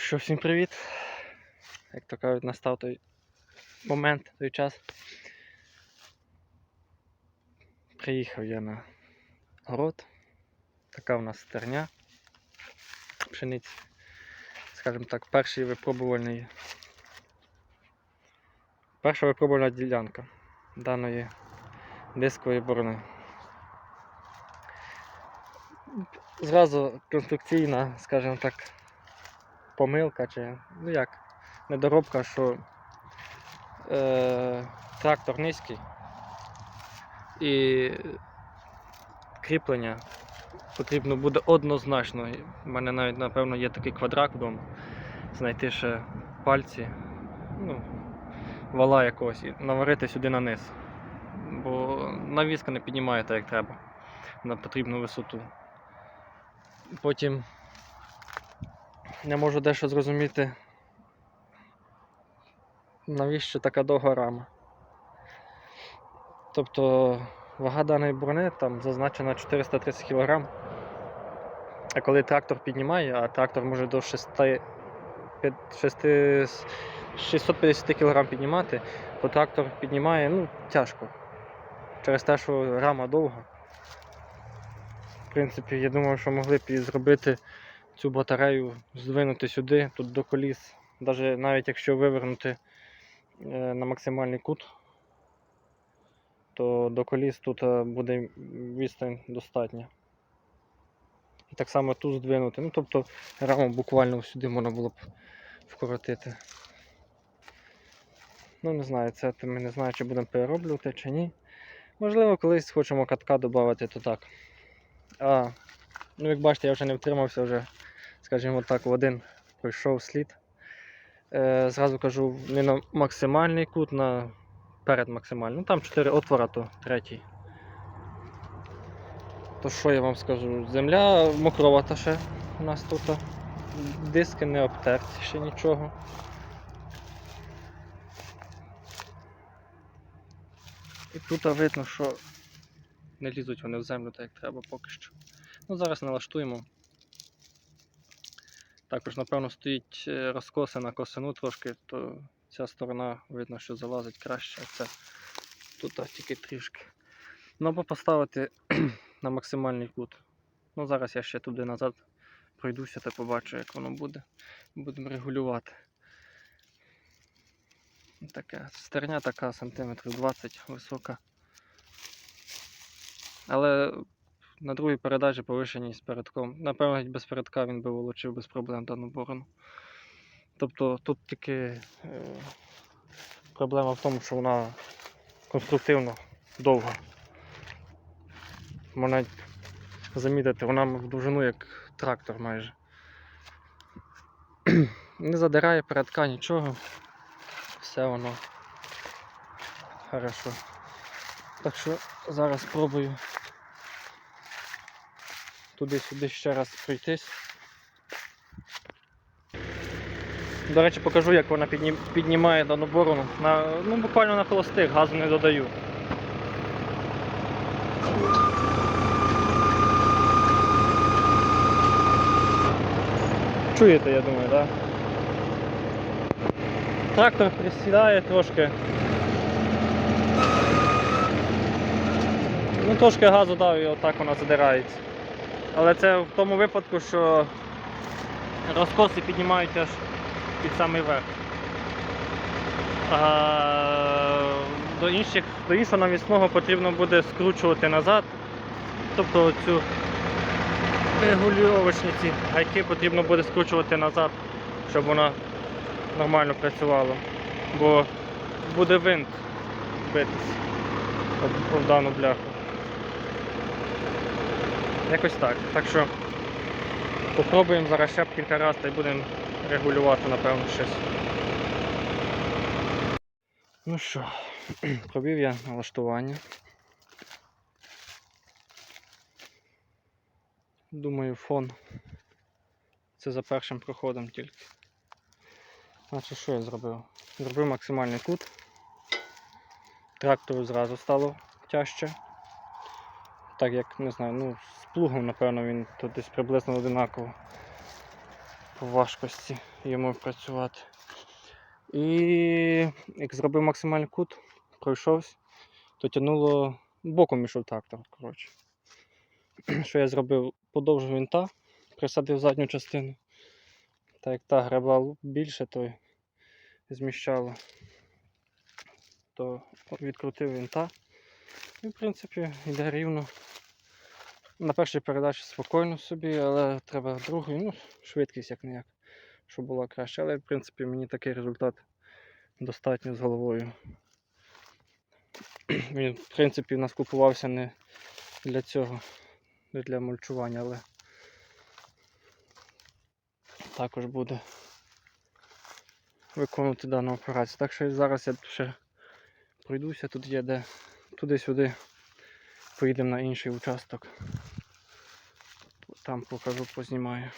що, всім привіт. Як то кажуть, настав той момент, той час. Приїхав я на город. Така у нас стерня пшениці. Скажімо так, перший випробувальний. Перша випробувальна ділянка даної дискової борони. Зразу конструкційна, скажімо так, помилка чи ну як, недоробка, що е, трактор низький і кріплення потрібно буде однозначно. У мене навіть, напевно, є такий квадрат вдома. Знайти ще пальці, ну, вала якогось і наварити сюди на низ. Бо навіска не піднімає так, як треба на потрібну висоту. Потім не можу дещо зрозуміти, навіщо така довга рама. Тобто вага даної брони там зазначена 430 кг. А коли трактор піднімає, а трактор може до 6, 6, 650 кг піднімати, то трактор піднімає ну, тяжко. Через те, що рама довга. В принципі, я думаю, що могли б і зробити цю батарею, здвинути сюди, тут до коліс. Даже навіть якщо вивернути е, на максимальний кут, то до коліс тут е, буде відстань достатня. І так само тут здвинути. Ну, тобто раму буквально сюди можна було б вкоротити. Ну, не знаю, це ми не знаю, чи будемо перероблювати, чи ні. Можливо, колись хочемо катка додати, то так. А, ну як бачите, я вже не втримався, вже, скажімо так, в один пройшов слід. Е, зразу кажу, не на максимальний кут, на перед максимальним. Ну там 4 отвора, то третій. То що я вам скажу? Земля мокровата ще у нас тут. Диски не обтерті ще нічого. І тут видно, що не лізуть вони в землю так як треба поки що. Ну, зараз налаштуємо. Також, напевно, стоїть е, розкоси на косину трошки, то ця сторона видно, що залазить краще, а це тут тільки трішки. Ну або поставити на максимальний кут. Ну, зараз я ще туди назад пройдуся та побачу, як воно буде. Будемо регулювати. Таке стерня така сантиметрів 20 висока. Але на другій передачі повишеній з передком. Напевно, без передка він би волочив без проблем дану борону. Тобто тут тільки е, проблема в тому, що вона конструктивно довга. Можна замітити, вона в довжину як трактор майже. Не задирає передка нічого. Все воно хорошо. Так що зараз спробую туди-сюди ще раз пройтись. До речі, покажу, як вона піднімає дану борону. На, ну, буквально на холостих, газу не додаю. Чуєте, я думаю, так? Да? Трактор присідає трошки. Ну, трошки газу дав і отак вона задирається. Але це в тому випадку, що розкоси піднімають аж під самий верх. А до, інших, до іншого навісного потрібно буде скручувати назад. Тобто цю регулювачні ці гайки потрібно буде скручувати назад, щоб вона нормально працювала. Бо буде винт битись об дану бляху. Якось так. Так що попробуємо зараз ще кілька разів та й будемо регулювати, напевно, щось. Ну що, провів я налаштування. Думаю, фон. Це за першим проходом тільки. Значить, що я зробив? Зробив максимальний кут. Трактору зразу стало тяжче. Так як, не знаю, ну, плугом, напевно, він тут десь приблизно одинаково по важкості. йому працювати. І як зробив максимальний кут, пройшовся, то тягнуло боком ішов трактор. Коротше. Що я зробив? Подовжив винта, присадив задню частину. Так як та гребла більше, то зміщало, то відкрутив винта. І, в принципі, йде рівно. На першій передачі спокійно собі, але треба другий, ну, швидкість як не як, щоб була краще. Але в принципі мені такий результат достатньо з головою. Він, в принципі, у нас купувався не для цього, не для мульчування, але також буде виконувати дану операцію. Так що зараз я ще пройдуся, тут є де туди-сюди. Поїдемо на інший участок. Там покажу, познімаю.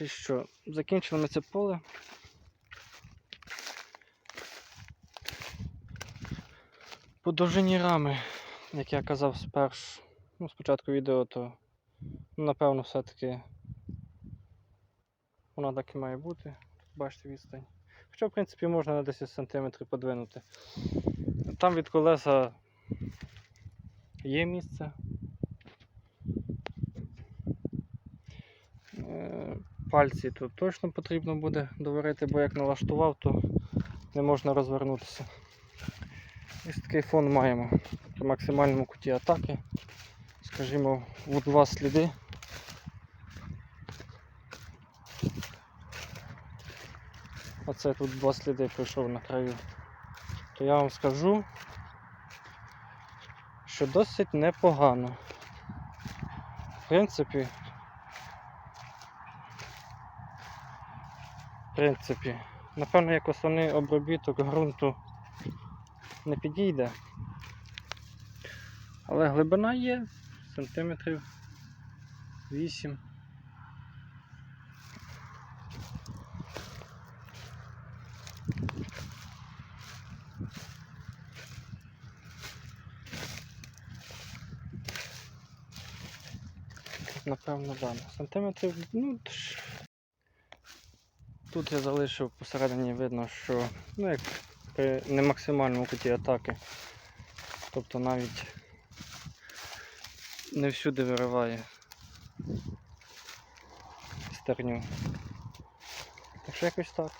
Значить що, закінчили ми це поле. По довжині рами, як я казав спершу, ну, спочатку відео, то ну, напевно все-таки вона так і має бути. Бачите відстань. Хоча, в принципі, можна на 10 см подвинути. Там від колеса є місце. Е, Пальці тут точно потрібно буде доварити, бо як налаштував, то не можна розвернутися. Ось такий фон маємо при максимальному куті атаки. Скажімо, в два сліди. Оце тут два сліди пройшов на краю. То я вам скажу, що досить непогано. В принципі, принципі, напевно, як основний обробіток ґрунту не підійде. Але глибина є сантиметрів 8. Напевно, да. Сантиметрів, ну. Тут я залишив посередині видно, що ну, як при не максимальному куті атаки. Тобто навіть не всюди вириває стерню. Так що якось так.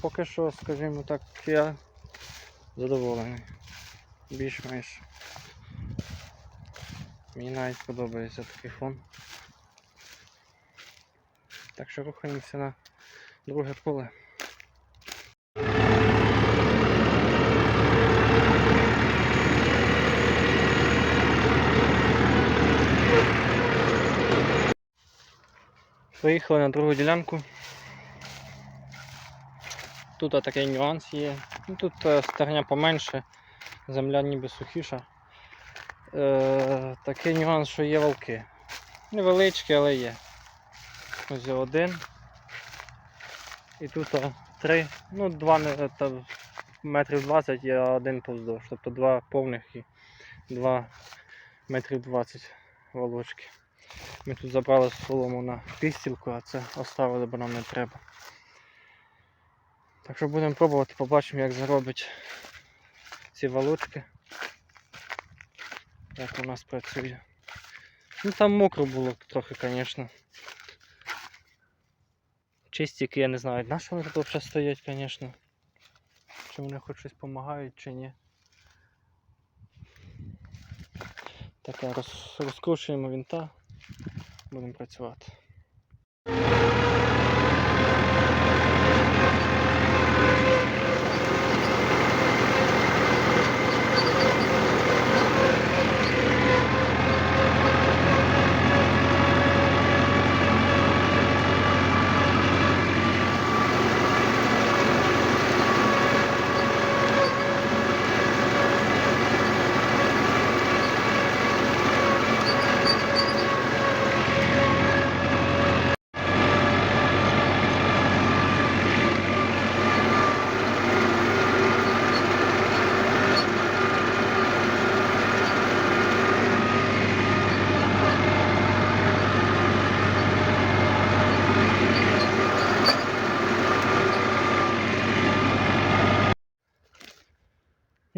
Поки що, скажімо так, я задоволений. Більш-менш. Мені навіть подобається такий фон. Так що рухаємося на друге поле. Виїхали на другу ділянку. Тут такий нюанс є. Ну, Тут е, стерня поменше, земля ніби сухіша. Е, такий нюанс, що є валки. Невеличкі, але є. Ось один. І тут е, три, ну два та, метрів 20 і один повздовж. Тобто два повних і два метрів 20 волочки. Ми тут забрали солому на пістілку, а це оставили, бо нам не треба. Так що будемо пробувати, побачимо, як заробить ці волочки. Як у нас працює. Ну там мокро було трохи, звісно. Чистики, я не знаю, на що вони тут взагалі стоять, звісно. Чи вони хоч щось допомагають, чи ні. Так, роз, розкручуємо вінта, будемо працювати.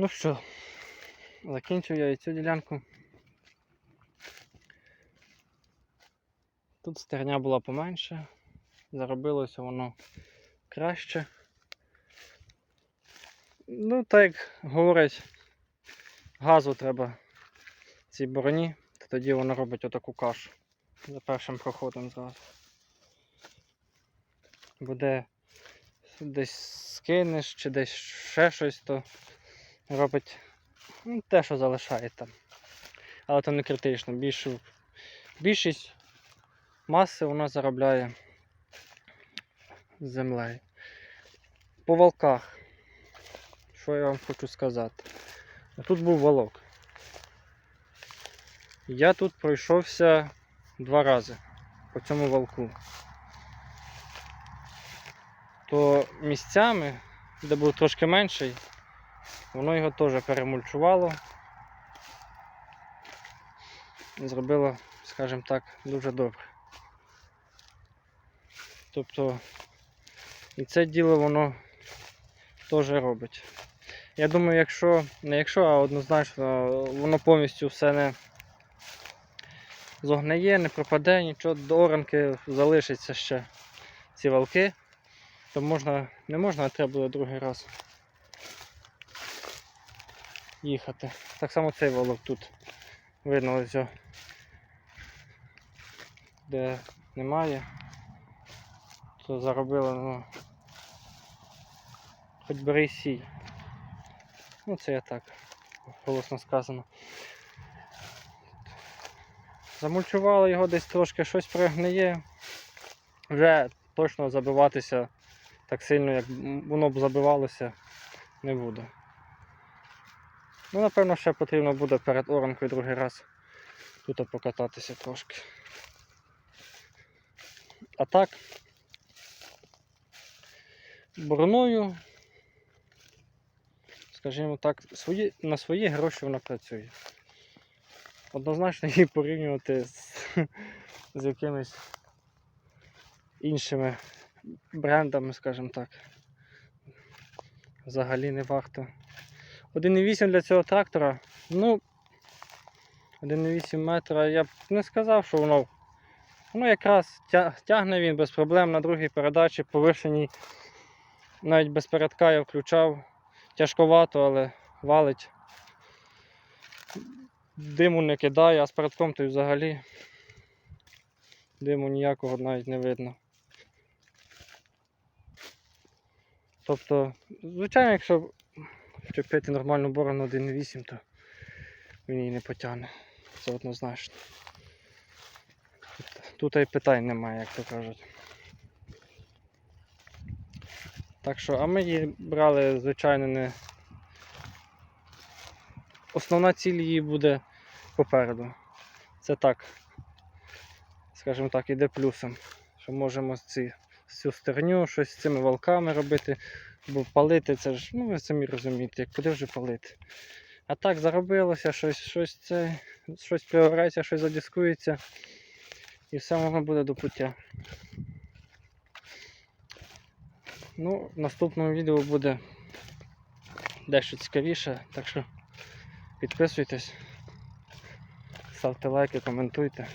Ну що, закінчив я і цю ділянку. Тут стерня була поменше, заробилося воно краще. Ну, так як говорять, газу треба цій бороні, то тоді воно робить отаку кашу за першим проходом зразу. Буде десь скинеш чи десь ще щось, то робить ну, те, що залишає там. Але то не критично. Більшу, більшість маси вона заробляє землею. По валках. Що я вам хочу сказати? Тут був валок. Я тут пройшовся два рази по цьому валку. То місцями, де був трошки менший, Воно його теж перемульчувало. Зробило, скажімо так, дуже добре. Тобто і це діло воно теж робить. Я думаю, якщо, не якщо, а однозначно воно повністю все не зогниє, не пропаде, нічого до оранки залишиться ще ці валки, то можна, не можна, а треба буде другий раз їхати. Так само цей волок тут видно ось, де немає, то заробили, ну, хоч бери сій. Ну це я так, голосно сказано. Замульчували його десь трошки, щось пригниє. Вже точно забиватися так сильно, як воно б забивалося, не буде. Ну, напевно, ще потрібно буде перед оранкою другий раз тут покататися трошки. А так, бороною, скажімо так, свої, на свої гроші вона працює. Однозначно її порівнювати з, з якимись іншими брендами, скажімо так, взагалі не варто. 1,8 для цього трактора. Ну, 1,8 метра я б не сказав, що воно. Воно якраз тягне він без проблем на другій передачі, повишеній. Навіть без передка я включав. Тяжковато, але валить. Диму не кидає, а з передком то й взагалі диму ніякого навіть не видно. Тобто, звичайно, якщо вчепити нормальну борону 1.8, то він її не потягне. Це однозначно. Тут і питань немає, як то кажуть. Так що, а ми її брали, звичайно, не. Основна ціль її буде попереду. Це так, скажімо так, іде плюсом. Що можемо ці, цю стерню, щось з цими валками робити. Бо палити це ж, ну ви самі розумієте, як куди вже палити. А так заробилося, щось, щось це, щось пригорається, щось задіскується. І все воно буде до пуття. Ну, в наступному відео буде дещо цікавіше, так що підписуйтесь, ставте лайки, коментуйте.